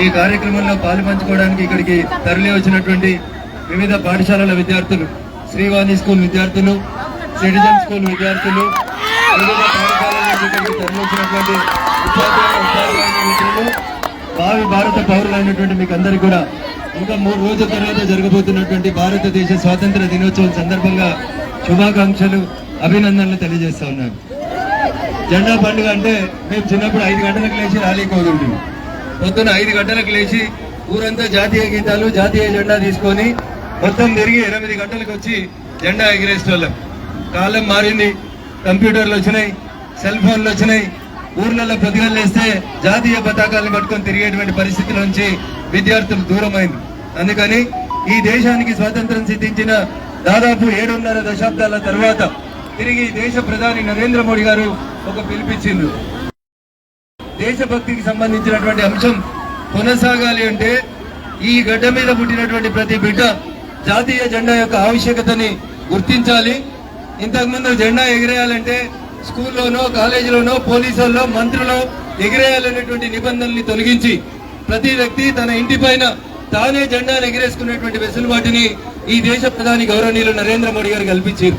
ఈ కార్యక్రమంలో పాలుపంచుకోవడానికి ఇక్కడికి తరలి వచ్చినటువంటి వివిధ పాఠశాలల విద్యార్థులు శ్రీవాణి స్కూల్ విద్యార్థులు సిటిజన్ స్కూల్ విద్యార్థులు వివిధ పాఠశాలల ఇక్కడికి తరలి వచ్చినటువంటి మిత్రులు భావి భారత పౌరులైనటువంటి మీకు అందరికీ కూడా ఇంకా మూడు రోజుల తర్వాత జరగబోతున్నటువంటి భారతదేశ స్వాతంత్ర దినోత్సవం సందర్భంగా శుభాకాంక్షలు అభినందనలు తెలియజేస్తా ఉన్నాను. జెండా పండుగ అంటే మేము చిన్నప్పుడు ఐదు గంటలకు లేచి ర్యాలీ వదులుతున్నాం పొద్దున ఐదు గంటలకు లేచి ఊరంతా జాతీయ గీతాలు జాతీయ జెండా తీసుకొని మొత్తం తిరిగి ఎనిమిది గంటలకు వచ్చి జెండా ఎగిరేసేవాళ్ళం కాలం మారింది కంప్యూటర్లు వచ్చినాయి సెల్ ఫోన్లు వచ్చినాయి. ఊర్లలో పొద్దుగలు వేస్తే జాతీయ పతాకాలను పట్టుకొని తిరిగేటువంటి పరిస్థితుల నుంచి విద్యార్థులు దూరమైంది. అందుకని ఈ దేశానికి స్వాతంత్రం సిద్ధించిన దాదాపు ఏడున్నర దశాబ్దాల తర్వాత తిరిగి దేశ ప్రధాని నరేంద్ర మోడీ గారు ఒక పిలిపించింది దేశభక్తికి సంబంధించినటువంటి అంశం కొనసాగాలి అంటే ఈ గడ్డ మీద పుట్టినటువంటి ప్రతి బిడ్డ జాతీయ జెండా యొక్క ఆవశ్యకతని గుర్తించాలి. ఇంతకుముందు జెండా ఎగిరేయాలంటే స్కూల్లోనో కాలేజీలోనో పోలీసుల్లో మంత్రులో ఎగిరేయాలనేటువంటి నిబంధనల్ని తొలగించి ప్రతి వ్యక్తి తన ఇంటి పైన తానే జెండాను ఎగిరేసుకునేటువంటి వెసులుబాటుని ఈ దేశ ప్రధాని గౌరవనీయులు నరేంద్ర మోడీ గారు కల్పించారు.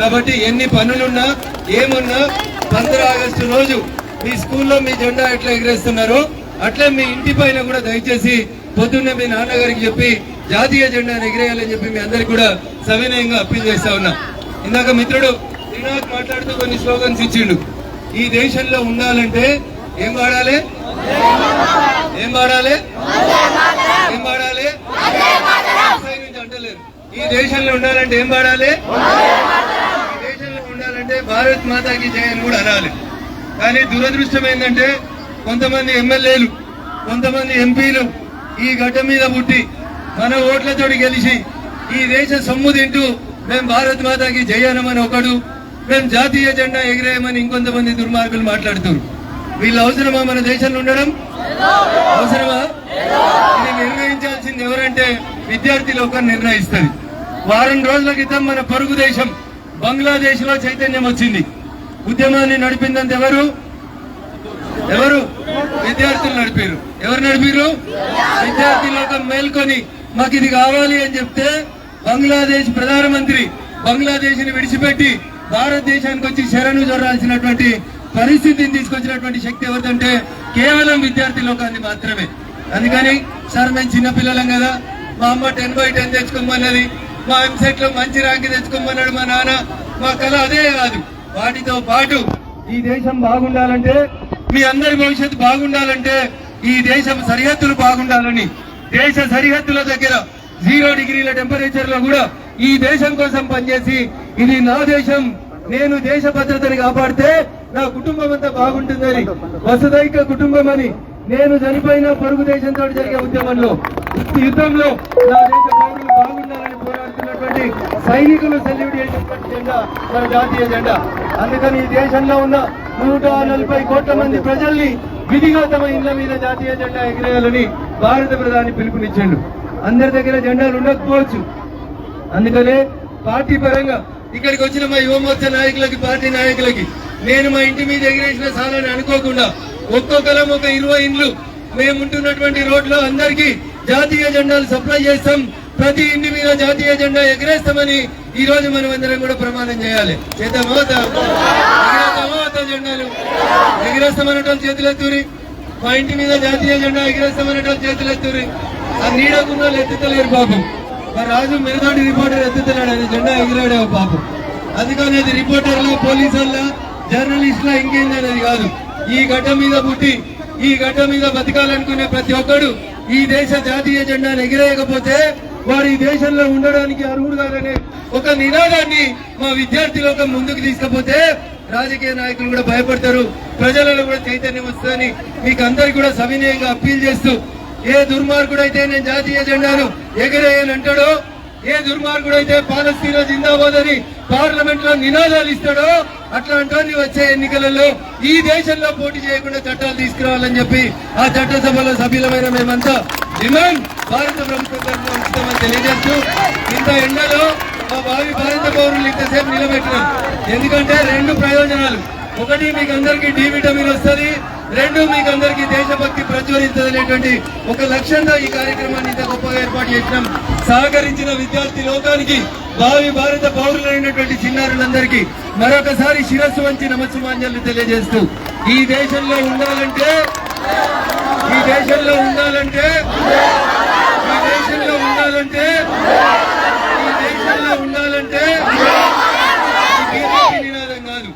కాబట్టి ఎన్ని పనులున్నా ఏమున్నా పంద్ర ఆగస్టు రోజు మీ స్కూల్లో మీ జెండా ఎట్లా ఎగరేస్తున్నారో? అట్లే మీ ఇంటి పైన కూడా దయచేసి పొద్దున్నే మీ నాన్నగారికి చెప్పి జాతీయ జెండాను ఎగిరేయాలని చెప్పి మీ అందరికి కూడా సవినయంగా అప్పీల్ చేస్తా ఉన్నా. ఇందాక మిత్రుడు శ్రీనాథ్ మాట్లాడుతూ కొన్ని స్లోగన్స్ ఇచ్చిండు. ఈ దేశంలో ఉండాలంటే ఏం వాడాలి? ఏం వాడాలి? ఏం వాడాలి? అంటలేరు ఈ దేశంలో ఉండాలంటే ఏం వాడాలి? ఈ దేశంలో ఉండాలంటే భారత్ మాతాకి జయ అని కూడా అనాలి. కానీ దురదృష్టం ఏంటంటే కొంతమంది ఎమ్మెల్యేలు కొంతమంది ఎంపీలు ఈ గడ్డ మీద పుట్టి మన ఓట్లతోటి గెలిచి ఈ దేశ సొమ్ము తింటూ మేము భారత్ మాతాకి జయనమని ఒకడు మేము జాతీయ జెండా ఎగిరేయమని ఇంకొంతమంది దుర్మార్గులు మాట్లాడుతారు వీళ్ళు అవసరమా మన దేశంలో ఉండడం? అవసరమా? ఇది నిర్ణయించాల్సింది ఎవరంటే విద్యార్థి ఒక నిర్ణయిస్తుంది. వారం రోజుల క్రితం మన పొరుగు దేశం బంగ్లాదేశ్లో చైతన్యం వచ్చింది. ఉద్యమాన్ని నడిపిందంత ఎవరు? ఎవరు? విద్యార్థులు నడిపారు ఎవరు నడిపారు విద్యార్థి లోకం మేల్కొని మాకు ఇది కావాలి అని చెప్తే బంగ్లాదేశ్ ప్రధానమంత్రి బంగ్లాదేశ్ని విడిచిపెట్టి భారతదేశానికి వచ్చి శరణు జొరాల్సినటువంటి పరిస్థితిని తీసుకొచ్చినటువంటి శక్తి ఎవరిదంటే కేవలం విద్యార్థి లోకాన్ని మాత్రమే. అందుకని సార్ మేము చిన్నపిల్లలం కదా మా అమ్మ టెన్ బై టెన్ తెచ్చుకోమన్నది మా ఎంసెట్లో మంచి ర్యాంక్ తెచ్చుకోమన్నాడు మా నాన్న మా కళ అదే కాదు. వాటితో పాటు ఈ దేశం బాగుండాలంటే మీ అందరి భవిష్యత్తు బాగుండాలంటే ఈ దేశం సరిహద్దులు బాగుండాలని దేశ సరిహద్దుల దగ్గర జీరో డిగ్రీల టెంపరేచర్లో కూడా ఈ దేశం కోసం పనిచేసి ఇది నా దేశం నేను దేశ భద్రతని కాపాడితే నా కుటుంబం అంతా బాగుంటుందని వసుదైక కుటుంబం అని నేను చనిపోయిన పొరుగు దేశంతో జరిగే ఉద్యమంలో ఈ యుద్ధంలో నా దేశం సైనికులు సెల్యూట్ జెండా మన జాతీయ జెండా. అందుకని ఈ దేశంలో ఉన్న నూట నలభై కోట్ల మంది ప్రజల్ని విధిగా తమ ఇళ్ళ మీద జాతీయ జెండా ఎగిరేయాలని భారత ప్రధాని పిలుపునిచ్చాడు. అందరి దగ్గర జెండాలు ఉండకపోవచ్చు. అందుకనే పార్టీ పరంగా ఇక్కడికి వచ్చిన మా యువమోర్చ నాయకులకి పార్టీ నాయకులకి నేను మా ఇంటి మీద ఎగిరేసిన సాలని అనుకోకుండా ఒక్కొక్కరం ఒక ఇరవై ఇండ్లు మేముంటున్నటువంటి రోడ్లో అందరికీ జాతీయ జెండాలు సప్లై చేస్తాం. ప్రతి ఇంటి మీద జాతీయ జెండా ఎగరేస్తామని ఈ రోజు మనం అందరం కూడా ప్రమాణం చేయాలి. చేద్దామా? జెండాలు. ఎగిరేస్తామనటం చేతులెత్తురి. మా ఇంటి మీద జాతీయ జెండా ఎగిరేస్తామనటం చేతులెత్తురి. ఆ నీడకున్న ఎత్తుతలేరు పాపం. మా రాజు మెరుదోటి రిపోర్టర్ ఎత్తుతున్నాడు అది జెండా ఎగిరాడే పాపం. అందుకని అది రిపోర్టర్లా పోలీసుల్లా జర్నలిస్ట్లా ఇంకేందనేది కాదు. ఈ గడ్డ మీద పుట్టి ఈ గడ్డ మీద బతకాలనుకునే ప్రతి ఒక్కడు ఈ దేశ జాతీయ జెండాను ఎగిరేయకపోతే వారు ఈ దేశంలో ఉండడానికి అర్హుడు కాదనే ఒక నినాదాన్ని మా విద్యార్థి లోకం ముందుకు తీసుకపోతే రాజకీయ నాయకులు కూడా భయపడతారు ప్రజలలో కూడా చైతన్యం వస్తుందని మీకు అందరికి కూడా సవినయంగా అప్పీల్ చేస్తూ ఏ దుర్మార్గుడైతే నేను జాతీయ జెండాను ఎగరేయనంటాడో ఏ ఏ దుర్మార్గుడైతే పాలస్తీనా జిందాబాద్ అని పార్లమెంట్లో నినాదాలు ఇస్తాడో అట్లాంటి వచ్చే ఎన్నికలలో ఈ దేశంలో పోటీ చేయకుండా చట్టాలు తీసుకురావాలని చెప్పి ఆ చట్టసభలో సభ్యులమైన మేమంతా డిమాండ్ భారత ప్రభుత్వం ఉంచుతామని తెలియజేస్తూ ఇంత ఎండలో మా భావి భారత పౌరులు ఇంతసేపు నిలబెట్టినాం. ఎందుకంటే రెండు ప్రయోజనాలు. ఒకటి మీకు అందరికీ డి విటమిన్ వస్తుంది రెండు మీకు అందరికీ దేశభక్తి ప్రజ్వలించదనేటువంటి ఒక లక్ష్యంతో ఈ కార్యక్రమాన్ని ఇంత గొప్పగా ఏర్పాటు చేసినాం. సహకరించిన విద్యార్థి లోకానికి భావి భారత పౌరులైనటువంటి చిన్నారులందరికీ మరొకసారి శిరస్సు వంచి నమస్సుమాన్యాలు తెలియజేస్తూ ఈ దేశంలో ఉండాలంటే ఈ దేశంలో ఉండాలంటే ఈ దేశంలో ఉండాలంటే ఈ దేశంలో ఉండాలంటే నినాదం కాదు.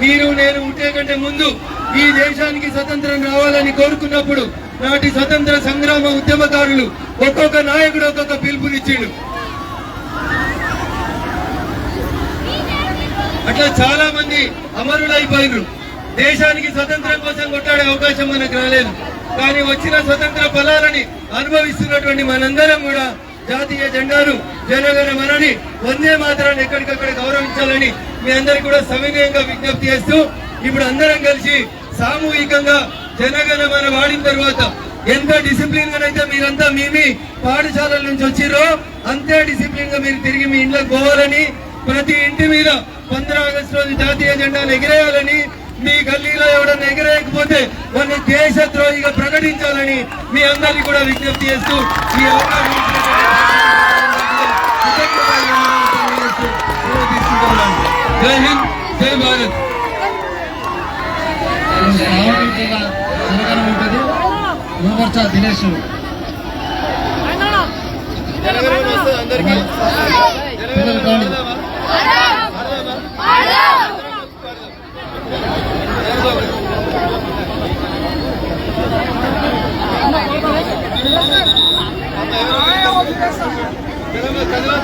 మీరు నేను ఉంటే కంటే ముందు ఈ దేశానికి స్వతంత్రం రావాలని కోరుకున్నప్పుడు నాటి స్వతంత్ర సంగ్రామ ఉద్యమకారులు ఒక్కొక్క నాయకుడు ఒక్కొక్క పిలుపునిచ్చిండు. అట్లా చాలా మంది అమరులైపోయినరు దేశానికి స్వతంత్రం కోసం కొట్టాడే అవకాశం మనకు రాలేదు. కానీ వచ్చిన స్వతంత్ర ఫలాలని అనుభవిస్తున్నటువంటి మనందరం కూడా జాతీయ జెండాను జనగణ మనని వందే మాత్రాన్ని ఎక్కడికక్కడ గౌరవించాలని మీ అందరికి కూడా సవినయంగా విజ్ఞప్తి చేస్తూ ఇప్పుడు అందరం కలిసి సామూహికంగా జనగణ మన వాడిన తర్వాత ఎంత డిసిప్లిన్గా అయితే మీరంతా మీ మీ పాఠశాలల నుంచి వచ్చిరో అంతే డిసిప్లిన్గా మీరు తిరిగి మీ ఇంట్లో పోవాలని ప్రతి ఇంటి మీద పంద్రా ఆగస్టు రోజు జాతీయ జెండాను ఎగిరేయాలని మీ గల్లీలో ఎవడన్నా ఎగిరేయకపోతే వారిని దేశద్రోహిగా ప్రకటించాలని మీ అందరికీ కూడా విజ్ఞప్తి చేస్తూ ఈ అవకాశం జై హింద్ జై భారత్. ఉంటుంది యువమోర్చా దినేష్ కదిలో